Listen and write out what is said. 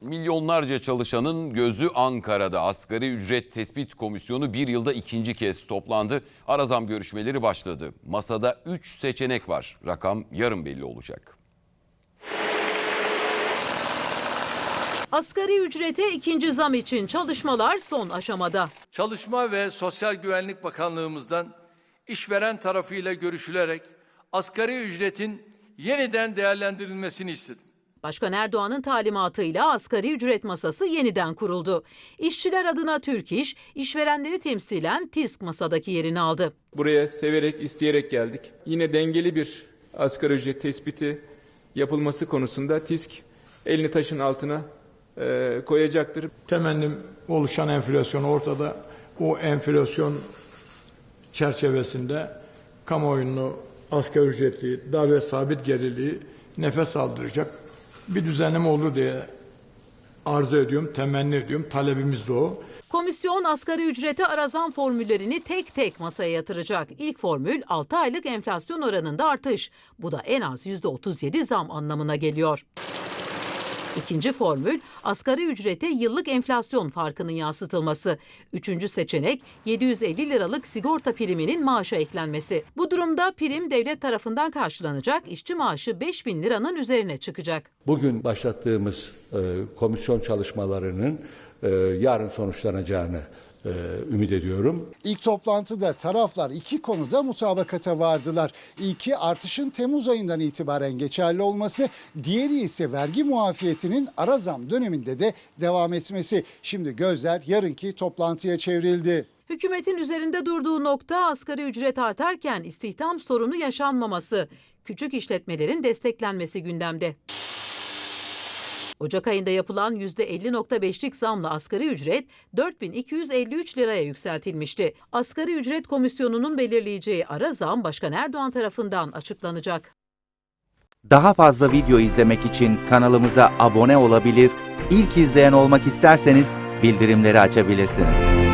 Milyonlarca çalışanın gözü Ankara'da. Asgari ücret tespit komisyonu bir yılda ikinci kez toplandı. Ara zam görüşmeleri başladı. Masada 3 seçenek var. Rakam yarın belli olacak. Asgari ücrete ikinci zam için çalışmalar son aşamada. Çalışma ve Sosyal Güvenlik Bakanlığımızdan işveren tarafıyla görüşülerek asgari ücretin yeniden değerlendirilmesini istedim. Başkan Erdoğan'ın talimatıyla asgari ücret masası yeniden kuruldu. İşçiler adına Türk İş, işverenleri temsilen TİSK masadaki yerini aldı. Buraya severek, isteyerek geldik. Yine dengeli bir asgari ücret tespiti yapılması konusunda TİSK elini taşın altına e, koyacaktır. temennim oluşan enflasyon ortada. O enflasyon çerçevesinde kamuoyunu asgari ücretli, dar ve sabit gelirliği nefes aldıracak bir düzenleme olur diye arzu ediyorum, temenni ediyorum. Talebimiz de o. Komisyon asgari ücrete ara zam formüllerini tek tek masaya yatıracak. İlk formül 6 aylık enflasyon oranında artış. Bu da en az %37 zam anlamına geliyor. İkinci formül asgari ücrete yıllık enflasyon farkının yansıtılması. Üçüncü seçenek 750 liralık sigorta priminin maaşa eklenmesi. Bu durumda prim devlet tarafından karşılanacak, işçi maaşı 5000 liranın üzerine çıkacak. Bugün başlattığımız e, komisyon çalışmalarının e, yarın sonuçlanacağını e, ümit ediyorum. İlk toplantıda taraflar iki konuda mutabakata vardılar. İlki artışın Temmuz ayından itibaren geçerli olması, diğeri ise vergi muafiyetinin ara zam döneminde de devam etmesi. Şimdi gözler yarınki toplantıya çevrildi. Hükümetin üzerinde durduğu nokta asgari ücret artarken istihdam sorunu yaşanmaması. Küçük işletmelerin desteklenmesi gündemde. Ocak ayında yapılan %50.5'lik zamla asgari ücret 4253 liraya yükseltilmişti. Asgari ücret komisyonunun belirleyeceği ara zam Başkan Erdoğan tarafından açıklanacak. Daha fazla video izlemek için kanalımıza abone olabilir, ilk izleyen olmak isterseniz bildirimleri açabilirsiniz.